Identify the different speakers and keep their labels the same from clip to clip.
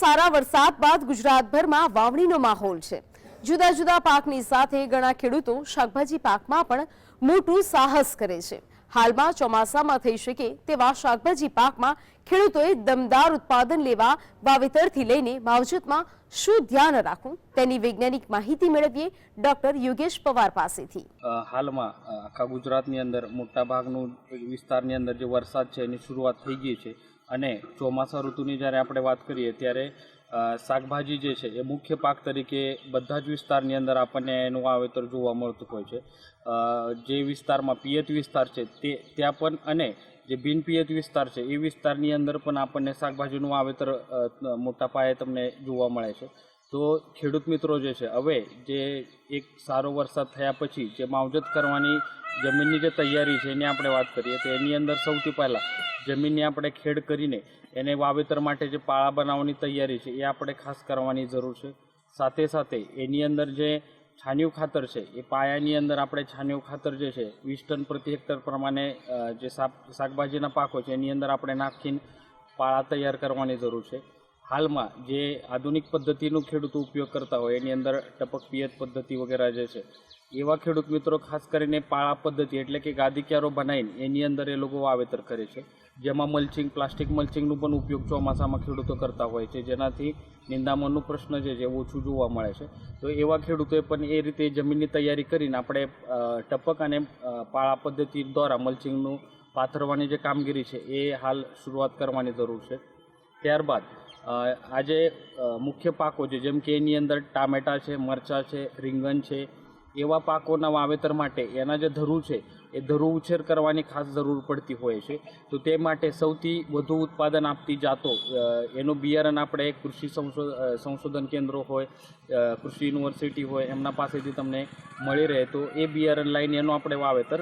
Speaker 1: સારા વરસાદ બાદ ગુજરાતભરમાં વાવણીનો માહોલ છે. જુદા જુદા પાકની સાથે ઘણા ખેડૂતો શાકભાજી પાકમાં પણ મોટું સાહસ કરે છે. હાલમાં ચોમાસામાં થઈ શકે તેવા શાકભાજી પાકમાં ખેડૂતોએ દમદાર ઉત્પાદન લેવા વાવેતરથી લઈને માવજતમાં શું ધ્યાન રાખવું તેની વૈજ્ઞાનિક માહિતી મેળવીએ ડોક્ટર યોગેશ પવાર પાસેથી.
Speaker 2: હાલમાં આખા ગુજરાતની અંદર મોટાભાગનું વિસ્તારની અંદર જે વરસાદ છે એની શરૂઆત થઈ ગઈ છે. અને ચોમાસા ઋતુની જ્યારે આપણે વાત કરીએ ત્યારે શાકભાજી જે છે, એ મુખ્ય પાક તરીકે બધા જ વિસ્તારની અંદર આપણને એનું વાવેતર જોવા મળતું હોય છે. જે વિસ્તારમાં પિયત વિસ્તાર છે, તે, ત્યાં પણ અને જે બિનપિયત વિસ્તાર છે, એ વિસ્તારની અંદર પણ આપણને શાકભાજીનું વાવેતર મોટા પાયે તમને જોવા મળે છે. તો ખેડૂત મિત્રો જે છે, હવે જે એક સારો વરસાદ થયા પછી જે માવજત કરવાની જમીનની જે તૈયારી છે, એની આપણે વાત કરીએ, તો એની અંદર સૌથી પહેલાં જમીનની આપણે ખેડ કરીને એને વાવેતર માટે જે પાળા બનાવવાની તૈયારી છે, એ આપણે ખાસ કરવાની જરૂર છે. સાથે સાથે એની અંદર જે છાણિયું ખાતર છે, એ પાયાની અંદર આપણે છાણિયું ખાતર જે છે, વીસ ટન પ્રતિ હેક્ટર પ્રમાણે જે શાક શાકભાજીના પાકો છે, એની અંદર આપણે નાખીને પાળા તૈયાર કરવાની જરૂર છે. હાલમાં જે આધુનિક પદ્ધતિનું ખેડૂતો ઉપયોગ કરતા હોય, એની અંદર ટપક, પિયત પદ્ધતિ વગેરે જે છે, એવા ખેડૂત મિત્રો ખાસ કરીને પાળા પદ્ધતિ એટલે કે ગાદી ક્યારો બનાવીને એની અંદર એ લોકો વાવેતર કરે છે. જેમાં મલ્ચિંગ પ્લાસ્ટિક મલ્ચિંગનો પણ ઉપયોગ ચોમાસામાં ખેડૂતો કરતા હોય છે. જેનાથી નિંદામણનો પ્રશ્ન છે જે ઓછું જોવા મળે છે. તો એવા ખેડૂતોએ પણ એ રીતે જમીનની તૈયારી કરીને આપણે ટપક અને પાળા પદ્ધતિ દ્વારા મલ્ચિંગનું પાથરવાની જે કામગીરી છે, એ હાલ શરૂઆત કરવાની જરૂર છે. ત્યારબાદ આજે મુખ્ય પાકો છે, જેમ કે એની અંદર ટામેટા છે, મરચાં છે, રીંગણ છે, એવા પાકોના વાવેતર માટે એના જે ધરુ છે, એ ધરુ ઉછેર કરવાની ખાસ જરૂર પડતી હોય છે. તો તે માટે સૌથી વધુ ઉત્પાદન આપતી જાતો એનું બિયારણ આપણે કૃષિ સંશો સંશોધન કેન્દ્રો હોય કૃષિ યુનિવર્સિટી હોય, એમના પાસેથી તમને મળી રહે. તો એ બિયારણ લાઈને એનું આપણે વાવેતર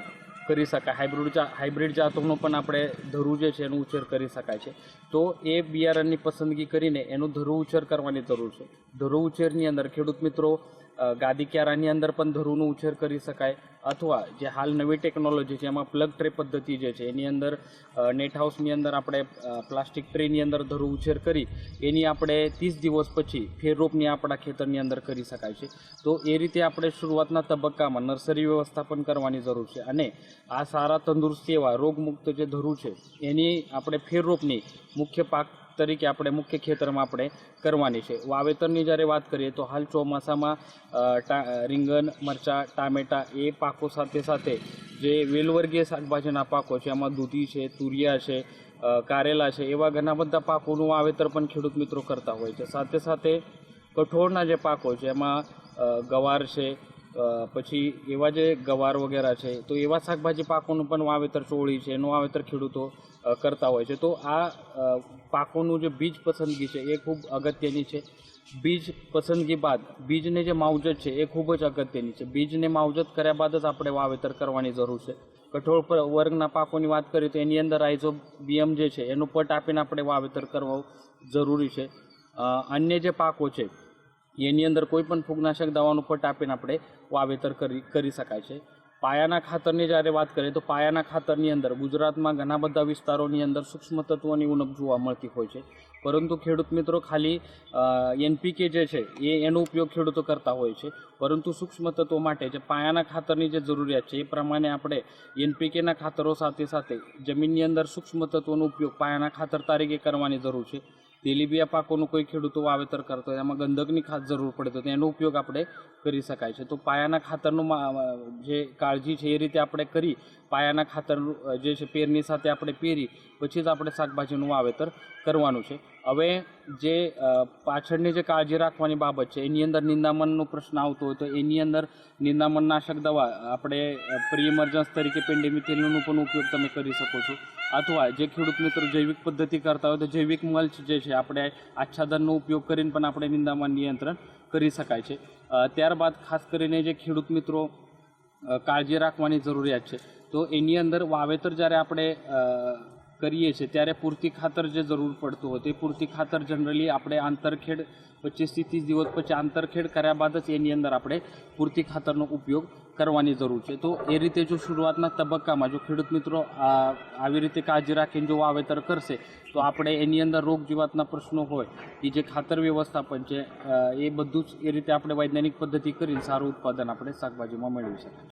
Speaker 2: કરી શકાય. હાઇબ્રિડ જા હાઇબ્રિડ જાતોનો પણ આપણે ધરું જે છે એનું ઉછેર કરી શકાય છે. તો એ બિયારણની પસંદગી કરીને એનું ધરું ઉછેર કરવાની જરૂર છે. ધરું ઉછેરની અંદર ખેડૂત મિત્રો ગાદી ક્યારાની અંદર પણ ધરુંનો ઉછેર કરી શકાય. અથવા જે હાલ નવી ટેકનોલોજી છે, એમાં પ્લગ ટ્રે પદ્ધતિ જે છે, એની અંદર નેટ હાઉસની અંદર આપણે પ્લાસ્ટિક ટ્રેની અંદર ધરું ઉછેર કરી, એની આપણે ત્રીસ દિવસ પછી ફેરરોપની આપણા ખેતરની અંદર કરી શકાય છે. તો એ રીતે આપણે શરૂઆતના તબક્કામાં નર્સરી વ્યવસ્થાપન કરવાની જરૂર છે. અને આ સારા તંદુરસ્તી એવા રોગમુક્ત જે ધરું છે, એની આપણે ફેરરોપની મુખ્ય પાક તરીકે આપણે મુખ્ય ખેતરમાં આપણે કરવાની છે. વાવેતરની જ્યારે વાત કરીએ તો હાલ ચોમાસામાં રીંગણ, મરચાં, ટામેટાં એ પાકો સાથે સાથે જે વેલવર્ગીય શાકભાજીના પાકો છે એમાં દૂધી છે, તુરિયા છે કારેલા છે, એવા ઘણા બધા પાકોનું વાવેતર પણ ખેડૂત મિત્રો કરતા હોય છે. સાથે સાથે કઠોળના જે પાકો છે, એમાં ગવાર છે પછી એવા જે ગવાર વગેરે છે, તો એવા શાકભાજી પાકોનું પણ વાવેતર ચોળી છે, એનું વાવેતર ખેડૂતો કરતા હોય છે. તો આ પાકોનું જે બીજ પસંદગી છે, એ ખૂબ અગત્યની છે. બીજ પસંદગી બાદ બીજને જે માવજત છે, એ ખૂબ જ અગત્યની છે. બીજને માવજત કર્યા બાદ જ આપણે વાવેતર કરવાની જરૂર છે. કઠોળ પર, વર્ગના પાકોની વાત કરીએ તો એની અંદર આઈઝો બીએમ જે છે, એનું પટ આપીને આપણે વાવેતર કરવું જરૂરી છે. અન્ય જે પાકો છે એની અંદર કોઈ પણ ફૂગનાશક દવાનું પટ આપીને આપણે વાવેતર કરી કરી શકાય છે. પાયાના ખાતરની જ્યારે વાત કરીએ તો પાયાના ખાતરની અંદર ગુજરાતમાં ઘણા બધા વિસ્તારોની અંદર સૂક્ષ્મ તત્વોની ઉણપ જોવા મળતી હોય છે. પરંતુ ખેડૂત મિત્રો ખાલી એનપીકે જે છે, એ એનો ઉપયોગ ખેડૂતો કરતા હોય છે. પરંતુ સૂક્ષ્મ તત્વો માટે જે પાયાના ખાતરની જે જરૂરિયાત છે, એ પ્રમાણે આપણે એનપીકેના ખાતરો સાથે સાથે જમીનની અંદર સૂક્ષ્મ તત્વોનો ઉપયોગ પાયાના ખાતર તરીકે કરવાની જરૂર છે. તેલીબિયા પાકોનું કોઈ ખેડૂતો વાવેતર કરતો હોય, એમાં ગંધકની ખાસ જરૂર પડે તો એનો ઉપયોગ આપણે કરી શકાય છે. તો પાયાના ખાતરનું જે કાળજી છે એ રીતે આપણે કરી પાયાના ખાતર જે છે પેરની સાથે આપણે પેરી પછી જ આપણે શાકભાજીનું વાવેતર કરવાનું છે. હવે જે પાછળની જે કાળજી રાખવાની બાબત છે, એની અંદર નિંદામણનો પ્રશ્ન આવતો હોય તો એની અંદર નિંદામણનાશક દવા આપણે પ્રી ઇમરજન્સ તરીકે પેન્ડેમિથિલનો પણ ઉપયોગ તમે કરી શકો છો. અથવા જે ખેડૂત મિત્રો જૈવિક પદ્ધતિ કરતા હોય તો જૈવિક મલ્ચ જે છે આપણે આચ્છાદનનો ઉપયોગ કરીને પણ આપણે નિંદામણ નિયંત્રણ કરી શકાય છે. ત્યારબાદ ખાસ કરીને જે ખેડૂત મિત્રો કાળજી રાખવાની જરૂરિયાત છે. તો એની અંદર વાવેતર જ્યારે આપણે કરીએ છીએ, ત્યારે પૂરતી ખાતર જે જરૂર પડતું હોય, તે પૂરતી ખાતર જનરલી આપણે આંતરખેડ પચીસથી ત્રીસ દિવસ પછી આંતરખેડ કર્યા બાદ જ એની અંદર આપણે પૂરતી ખાતરનો ઉપયોગ કરવાની જરૂર છે. તો એ રીતે જો શરૂઆતના તબક્કામાં જો ખેડૂત મિત્રો આવી રીતે કાળજી રાખીને જો વાવેતર કરશે, તો આપણે એની અંદર રોગ જીવાતના પ્રશ્નો હોય એ જે ખાતર વ્યવસ્થાપન છે એ બધું જ એ રીતે આપણે વૈજ્ઞાનિક પદ્ધતિ કરીને સારું ઉત્પાદન આપણે શાકભાજીમાં મેળવી શકીએ.